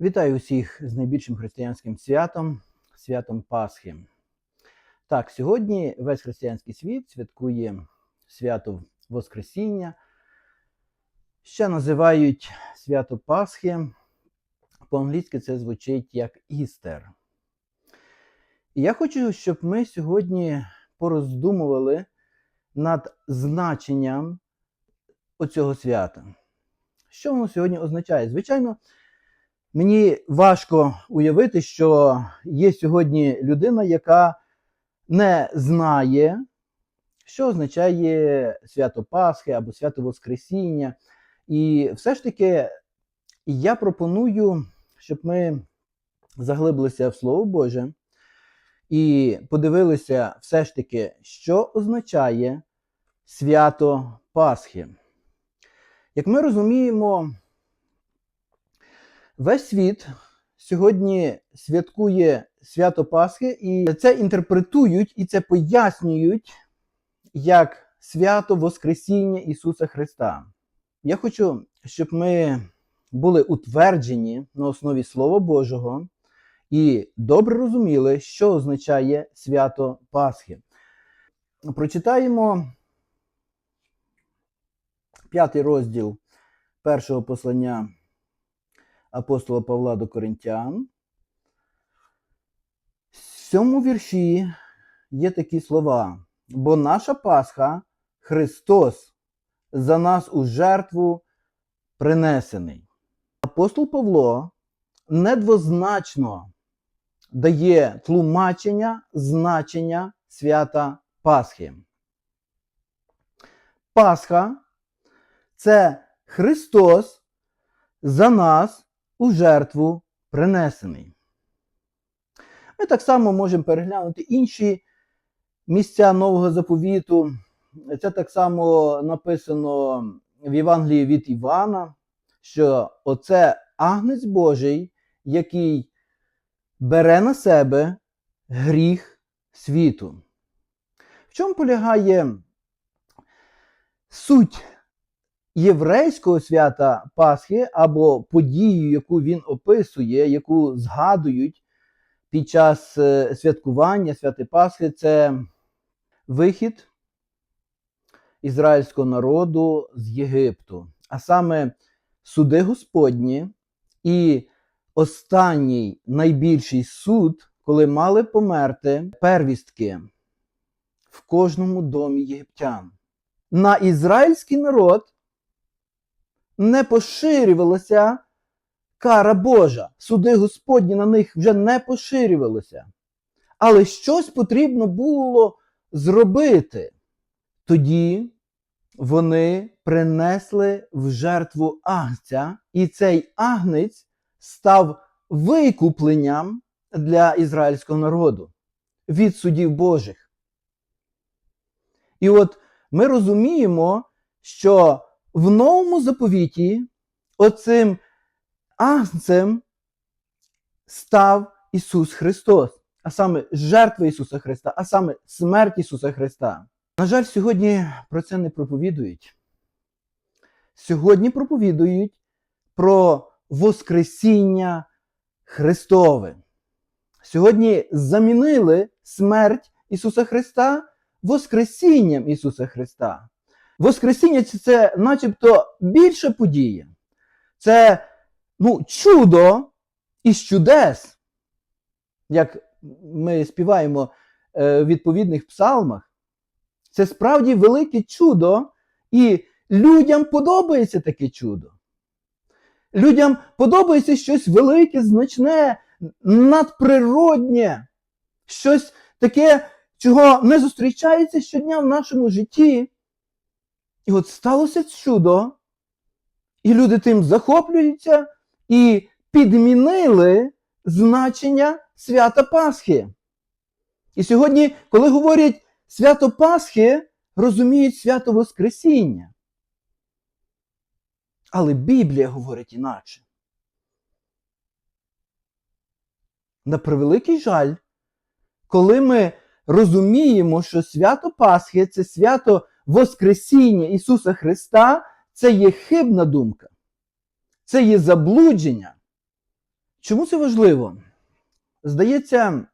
Вітаю усіх з найбільшим християнським святом, святом Пасхи. Так, сьогодні весь християнський світ святкує свято Воскресіння. Ще називають свято Пасхи. По-англійськи це звучить як Істер. І я хочу, щоб ми сьогодні пороздумували над значенням оцього свята. Що воно сьогодні означає? Звичайно, мені важко уявити, що є сьогодні людина, яка не знає, що означає свято Пасхи або свято Воскресіння. І все ж таки я пропоную, щоб ми заглибилися в Слово Боже і подивилися все ж таки, що означає свято Пасхи. Як ми розуміємо, весь світ сьогодні святкує свято Пасхи, і це інтерпретують і це пояснюють як свято Воскресіння Ісуса Христа. Я хочу, щоб ми були утверджені на основі Слова Божого і добре розуміли, що означає свято Пасхи. Прочитаємо п'ятий розділ першого послання апостола Павла до Коринтян. В цьому вірші є такі слова: бо наша Пасха Христос за нас у жертву принесений. Апостол Павло недвозначно дає тлумачення значення свята Пасхи. Пасха це Христос за нас у жертву принесений. Ми так само можемо переглянути інші місця нового заповіту. Це так само написано в Євангелії від Івана, що оце агнець Божий, який бере на себе гріх світу. В чому полягає суть єврейського свята Пасхи або подію, яку він описує, яку згадують під час е, святкування святи Пасхи, це вихід ізраїльського народу з Єгипту, а саме суди Господні і останній найбільший суд, коли мали померти первістки в кожному домі єгиптян. На ізраїльський народ не поширювалася кара Божа. Суди Господні на них вже не поширювалися. Але щось потрібно було зробити. Тоді вони принесли в жертву агнця, і цей агнець став викупленням для ізраїльського народу від судів Божих. І от ми розуміємо, що в новому заповіті оцим агнцем став Ісус Христос, а саме жертва Ісуса Христа, а саме смерть Ісуса Христа. На жаль, сьогодні про це не проповідують. Сьогодні проповідують про Воскресіння Христове. Сьогодні замінили смерть Ісуса Христа Воскресінням Ісуса Христа. Воскресіння це, начебто більша подія. Це ну, чудо із чудес. Як ми співаємо е, в відповідних псалмах. Це справді велике чудо, і людям подобається таке чудо. Людям подобається щось велике, значне, надприроднє, щось таке, чого не зустрічається щодня в нашому житті. І от сталося чудо, і люди тим захоплюються і підмінили значення свята Пасхи. І сьогодні, коли говорять свято Пасхи, розуміють свято Воскресіння. Але Біблія говорить інакше. На превеликий жаль, коли ми розуміємо, що свято Пасхи це свято Воскресіння Ісуса Христа, це є хибна думка, це є заблудження. Чому це важливо? Здається,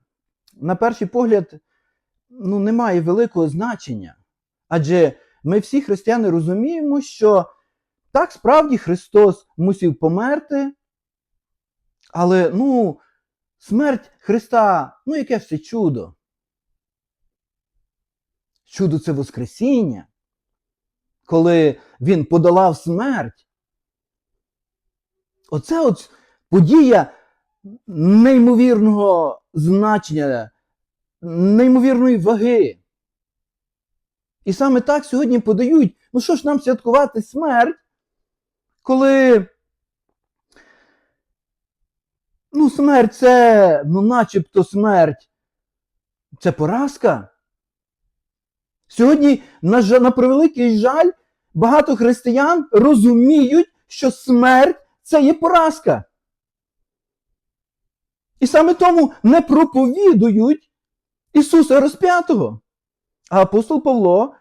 на перший погляд, ну, немає великого значення. Адже ми всі християни розуміємо, що так справді Христос мусив померти, але ну, смерть Христа, ну яке це чудо? Чудо це Воскресіння, коли Він подолав смерть. Оце от подія неймовірного значення, неймовірної ваги. І саме так сьогодні подають, ну що ж нам святкувати смерть, коли ну, смерть це, ну, начебто смерть, це поразка. Сьогодні, на, на превеликий жаль, багато християн розуміють, що смерть це є поразка. І саме тому не проповідують Ісуса Розп'ятого. А апостол Павло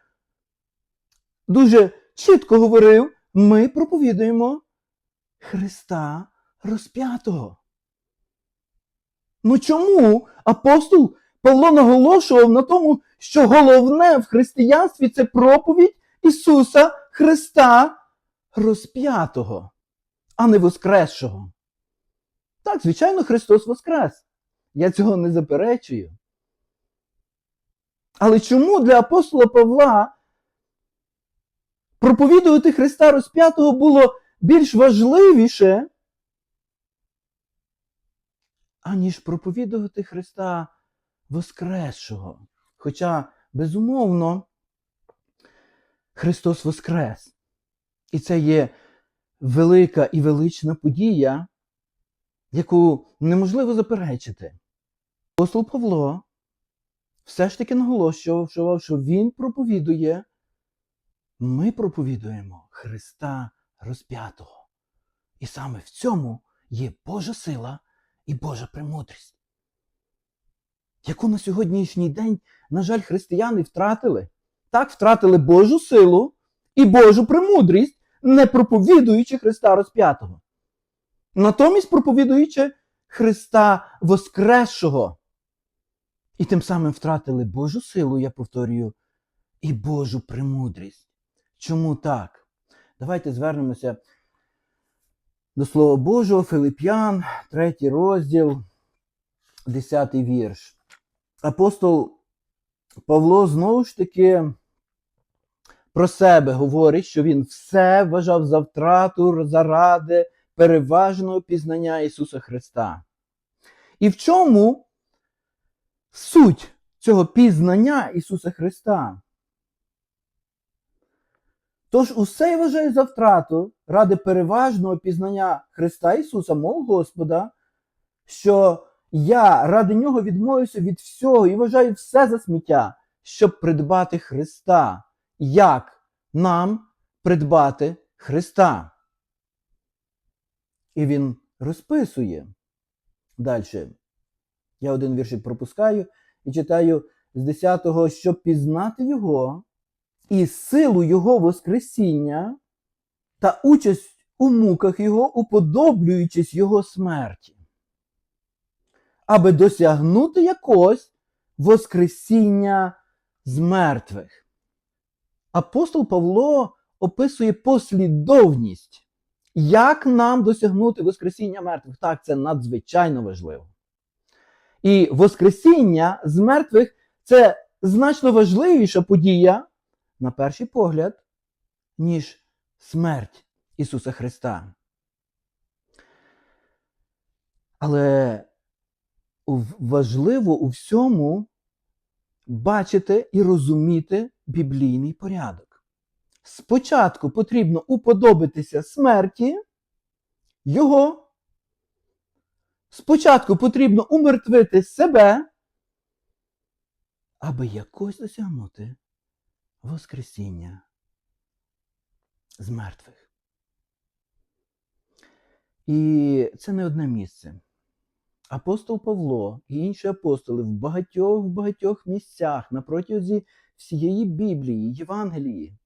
дуже чітко говорив: ми проповідуємо Христа Розп'ятого. Ну чому апостол Павло наголошував на тому, що головне в християнстві це проповідь Ісуса Христа Розп'ятого, а не Воскресшого? Так, звичайно, Христос Воскрес. Я цього не заперечую. Але чому для апостола Павла проповідувати Христа Розп'ятого було більш важливіше, аніж проповідувати Христа Воскресшого? Хоча, безумовно, Христос Воскрес. І це є велика і велична подія, яку неможливо заперечити. Апостол Павло все ж таки наголошував, що він проповідує, ми проповідуємо Христа розп'ятого. І саме в цьому є Божа сила і Божа премудрість, яку на сьогоднішній день, на жаль, християни втратили. Так втратили Божу силу і Божу премудрість, не проповідуючи Христа розп'ятого. Натомість проповідуючи Христа Воскресшого. І тим самим втратили Божу силу, я повторюю, і Божу премудрість. Чому так? Давайте звернемося до Слова Божого, Филип'ян, третій розділ, 10 вірш. Апостол Павло знову ж таки про себе говорить, що він все вважав за втрату заради переважного пізнання Ісуса Христа. І в чому суть цього пізнання Ісуса Христа? Тож усе я вважаю за втрату ради переважного пізнання Христа Ісуса, мого Господа, що я ради Нього відмовився від всього і вважаю все за сміття, щоб придбати Христа. Як нам придбати Христа? І він розписує. Далі. Я один віршик пропускаю і читаю з 10-го, щоб пізнати Його і силу Його Воскресіння та участь у муках Його, уподоблюючись Його смерті, аби досягнути якось Воскресіння з мертвих. Апостол Павло описує послідовність, як нам досягнути Воскресіння мертвих. Так, це надзвичайно важливо. І Воскресіння з мертвих це значно важливіша подія, на перший погляд, ніж смерть Ісуса Христа. Але важливо у всьому бачити і розуміти біблійний порядок. Спочатку потрібно уподобитися смерті Його. Спочатку потрібно умертвити себе, аби якось досягнути Воскресіння з мертвих. І це не одне місце. Апостол Павло і інші апостоли в багатьох багатьох місцях на протязі всієї Біблії, Євангелії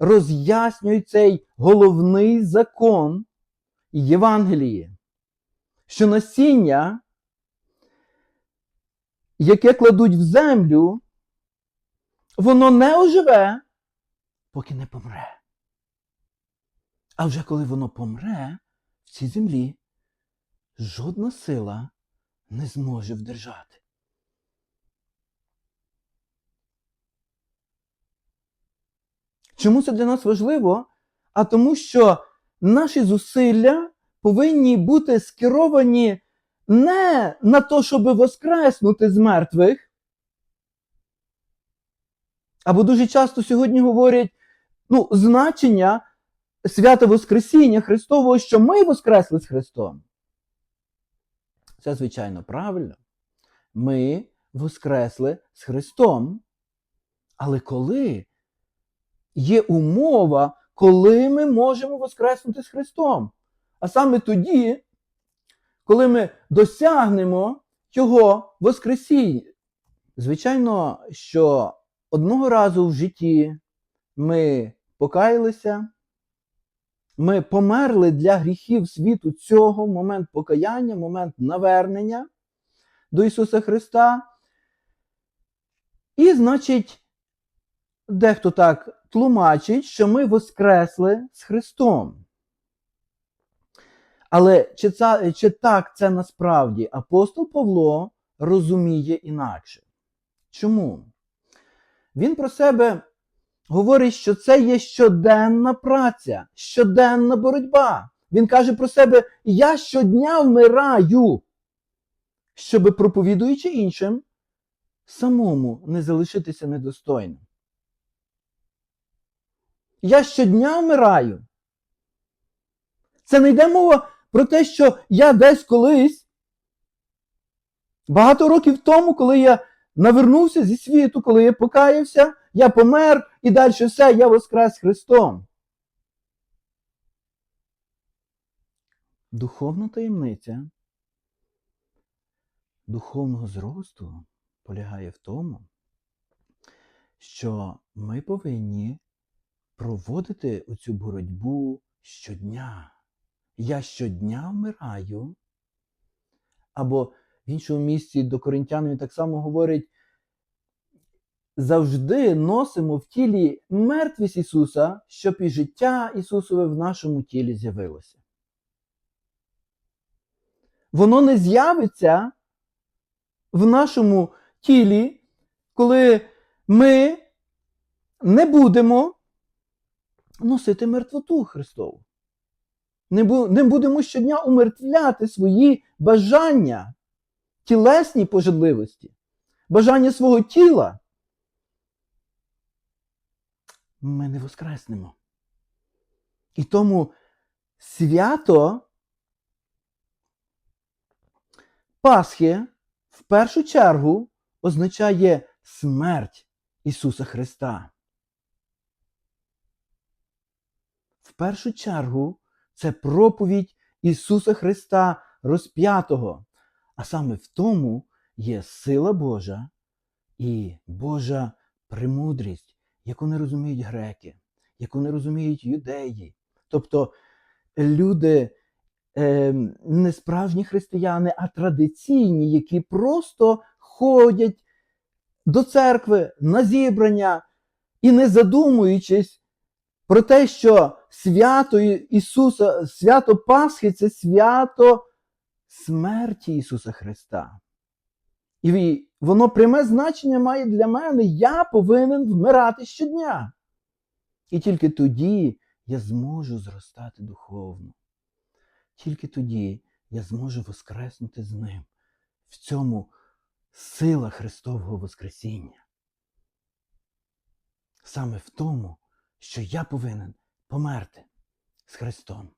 роз'яснюють цей головний закон Євангелії, що насіння, яке кладуть в землю, воно не оживе, поки не помре. А вже коли воно помре в цій землі, жодна сила не зможе вдержати. Чому це для нас важливо? А тому, що наші зусилля повинні бути скеровані не на те, щоб воскреснути з мертвих. Або дуже часто сьогодні говорять ну, значення свята Воскресіння Христового, що ми воскресли з Христом. Це, звичайно, правильно. Ми воскресли з Христом. Але коли є умова, коли ми можемо воскреснути з Христом? А саме тоді, коли ми досягнемо Його Воскресіння. Звичайно, що одного разу в житті ми покаялися, ми померли для гріхів світу цього момент покаяння, момент навернення до Ісуса Христа. І, значить, дехто так тлумачить, що ми воскресли з Христом. Але чи, це, чи так це насправді апостол Павло розуміє інакше? Чому? Він про себе говорить, що це є щоденна праця, щоденна боротьба. Він каже про себе: Я щодня вмираю, щоби, проповідуючи іншим, самому не залишитися недостойним. Я щодня вмираю. Це не йде мова про те, що я десь колись, багато років тому, коли я навернувся зі світу, коли я покаявся, я помер і далі все, я воскрес Христом. Духовна таємниця духовного зросту полягає в тому, що ми повинні проводити оцю боротьбу щодня. Я щодня вмираю. Або в іншому місці до коринтян він так само говорить: завжди носимо в тілі мертвість Ісуса, щоб і життя Ісусове в нашому тілі з'явилося. Воно не з'явиться в нашому тілі, коли ми не будемо носити мертвоту Христову. Не, бу, не будемо щодня умертвляти свої бажання, тілесні пожадливості, бажання свого тіла. Ми не воскреснемо. І тому свято Пасхи в першу чергу означає смерть Ісуса Христа. В першу чергу це проповідь Ісуса Христа розп'ятого. А саме в тому є сила Божа і Божа премудрість, яку не розуміють греки, яку не розуміють юдеї. Тобто люди е, не справжні християни, а традиційні, які просто ходять до церкви на зібрання і не задумуючись про те, що свято Ісуса, свято Пасхи це свято смерті Ісуса Христа. І воно пряме значення має для мене, я повинен вмирати щодня. І тільки тоді я зможу зростати духовно. Тільки тоді я зможу воскреснути з ним. В цьому сила Христового Воскресіння. Саме в тому, що я повинен померти з Христом.